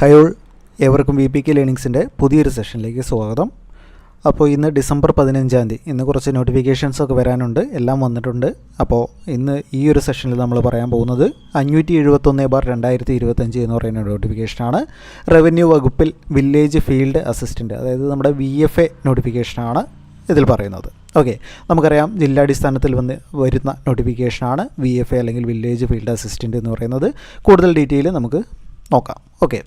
High all ഏവർക്കും V P K ലേണിങ്സിന്റെ പുതിയൊരു സെഷനിലേക്ക് സ്വാഗതം. അപ്പോൾ ഇന്ന് ഡിസംബർ പതിനഞ്ചാം തീയതി ഇന്ന് കുറച്ച് നോട്ടിഫിക്കേഷൻസ് ഒക്കെ വരാനുണ്ട്. എല്ലാം വന്നിട്ടുണ്ട്. അപ്പോൾ ഇന്ന് ഈ ഒരു സെഷനിൽ നമ്മൾ പറയാൻ പോകുന്നത് അഞ്ഞൂറ്റി എഴുപത്തൊന്ന് ബാർ രണ്ടായിരത്തി ഇരുപത്തഞ്ച് എന്ന് പറയുന്ന നോട്ടിഫിക്കേഷനാണ് റവന്യൂ വകുപ്പിൽ വില്ലേജ് ഫീൽഡ് അസിസ്റ്റന്റ് അതായത് നമ്മുടെ വി എഫ് എ നോട്ടിഫിക്കേഷനാണ് ഇതിൽ പറയുന്നത്. ഓക്കെ നമുക്കറിയാം ജില്ലാടിസ്ഥാനത്തിൽ വന്ന് വരുന്ന നോട്ടിഫിക്കേഷനാണ് വി എഫ് എ അല്ലെങ്കിൽ വില്ലേജ് ഫീൽഡ് അസിസ്റ്റന്റ് എന്ന് പറയുന്നത്. കൂടുതൽ ഡീറ്റെയിൽ നമുക്ക് നോക്കാം. ഓക്കെ.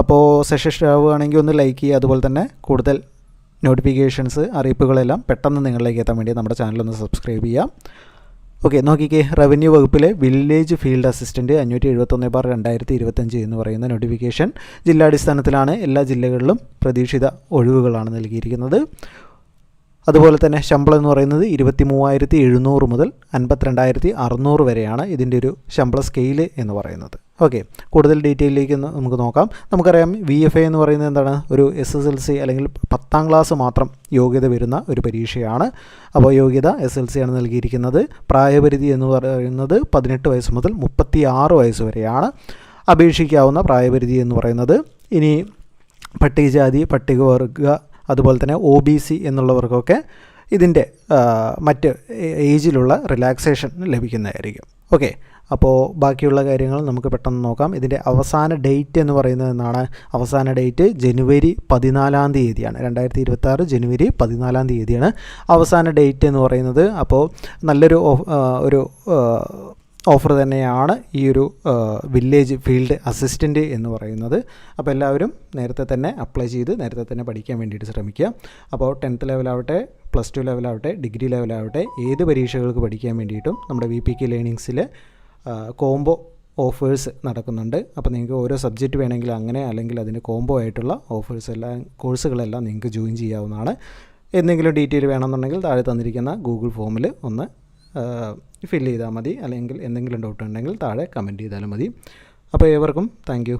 അപ്പോൾ സെഷൻ ഇഷ്ടമാവുകയാണെങ്കിൽ ഒന്ന് ലൈക്ക് ചെയ്യുക. അതുപോലെ തന്നെ കൂടുതൽ നോട്ടിഫിക്കേഷൻസ് അറിയിപ്പുകളെല്ലാം പെട്ടെന്ന് നിങ്ങളിലേക്ക് എത്താൻ വേണ്ടി നമ്മുടെ ചാനൽ ഒന്ന് സബ്സ്ക്രൈബ് ചെയ്യാം ഓക്കെ നോക്കിക്കേ. റവന്യൂ വകുപ്പിലെ വില്ലേജ് ഫീൽഡ് അസിസ്റ്റന്റ് അഞ്ഞൂറ്റി എഴുപത്തൊന്ന് ബാർ രണ്ടായിരത്തി ഇരുപത്തഞ്ച് എന്ന് പറയുന്ന നോട്ടിഫിക്കേഷൻ ജില്ലാടിസ്ഥാനത്തിലാണ് എല്ലാ ജില്ലകളിലും പ്രതീക്ഷിത ഒഴിവുകളാണ് നൽകിയിരിക്കുന്നത്. അതുപോലെ തന്നെ ശമ്പളം എന്ന് പറയുന്നത് ഇരുപത്തി മൂവായിരത്തി എഴുന്നൂറ് മുതൽ അൻപത്തിരണ്ടായിരത്തി അറുന്നൂറ് വരെയാണ് ഇതിന്റെ ഒരു ശമ്പള സ്കെയിൽ എന്ന് പറയുന്നത്. ഓക്കെ കൂടുതൽ ഡീറ്റെയിലേക്ക് നമുക്ക് നോക്കാം. നമുക്കറിയാം വി എഫ് എ എന്ന് പറയുന്നത് എന്താണ്? ഒരു എസ് എസ് എൽ സി അല്ലെങ്കിൽ പത്താം ക്ലാസ് മാത്രം യോഗ്യത വരുന്ന ഒരു പരീക്ഷയാണ്. അപ്പോൾ യോഗ്യത എസ് എൽ സി ആണ് നൽകിയിരിക്കുന്നത്. പ്രായപരിധി എന്ന് പറയുന്നത് പതിനെട്ട് വയസ്സ് മുതൽ മുപ്പത്തി ആറ് വയസ്സ് വരെയാണ് അപേക്ഷിക്കാവുന്ന പ്രായപരിധി എന്ന് പറയുന്നത്. ഇനി പട്ടികജാതി പട്ടികവർഗ അതുപോലെ തന്നെ ഒ ബി സി എന്നുള്ളവർക്കൊക്കെ ഇതിന്റെ മറ്റ് ഏജിലുള്ള റിലാക്സേഷൻ ലഭിക്കുന്നതായിരിക്കും. ഓക്കെ അപ്പോൾ ബാക്കിയുള്ള കാര്യങ്ങൾ നമുക്ക് പെട്ടെന്ന് നോക്കാം. ഇതിന്റെ അവസാന ഡേറ്റ് എന്ന് പറയുന്നത് എന്നാണ്. അവസാന ഡേറ്റ് ജനുവരി പതിനാലാം തീയതിയാണ്. രണ്ടായിരത്തി ഇരുപത്താറ് ജനുവരി പതിനാലാം തീയതിയാണ് അവസാന ഡേറ്റ് എന്ന് പറയുന്നത്. അപ്പോൾ നല്ലൊരു ഒരു ഓഫർ തന്നെയാണ് ഈ ഒരു വില്ലേജ് ഫീൽഡ് അസിസ്റ്റന്റ് എന്ന് പറയുന്നത്. അപ്പോൾ എല്ലാവരും നേരത്തെ തന്നെ അപ്ലൈ ചെയ്ത് നേരത്തെ തന്നെ പഠിക്കാൻ വേണ്ടിയിട്ട് ശ്രമിക്കുക. അപ്പോൾ ടെൻത്ത് ലെവലാവട്ടെ പ്ലസ് ടു ലെവലാവട്ടെ ഡിഗ്രി ലെവലാവട്ടെ ഏത് പരീക്ഷകൾക്ക് പഠിക്കാൻ വേണ്ടിയിട്ടും നമ്മുടെ വി പി കെ ലേണിങ്സിൽ കോംബോ ഓഫേഴ്സ് നടക്കുന്നുണ്ട്. അപ്പോൾ നിങ്ങൾക്ക് ഓരോ സബ്ജക്റ്റ് വേണമെങ്കിൽ അങ്ങനെ അല്ലെങ്കിൽ അതിന് കോംബോ ആയിട്ടുള്ള ഓഫേഴ്സ് എല്ലാം കോഴ്സുകളെല്ലാം നിങ്ങൾക്ക് ജോയിൻ ചെയ്യാവുന്നതാണ്. എന്തെങ്കിലും ഡീറ്റെയിൽ വേണമെന്നുണ്ടെങ്കിൽ താഴെ തന്നിരിക്കുന്ന ഗൂഗിൾ ഫോമിൽ ഒന്ന് ഫില്ല് ചെയ്താൽ മതി. അല്ലെങ്കിൽ എന്തെങ്കിലും ഡൗട്ട് ഉണ്ടെങ്കിൽ താഴെ കമന്റ് ചെയ്താലും മതി. അപ്പോൾ ഏവർക്കും താങ്ക്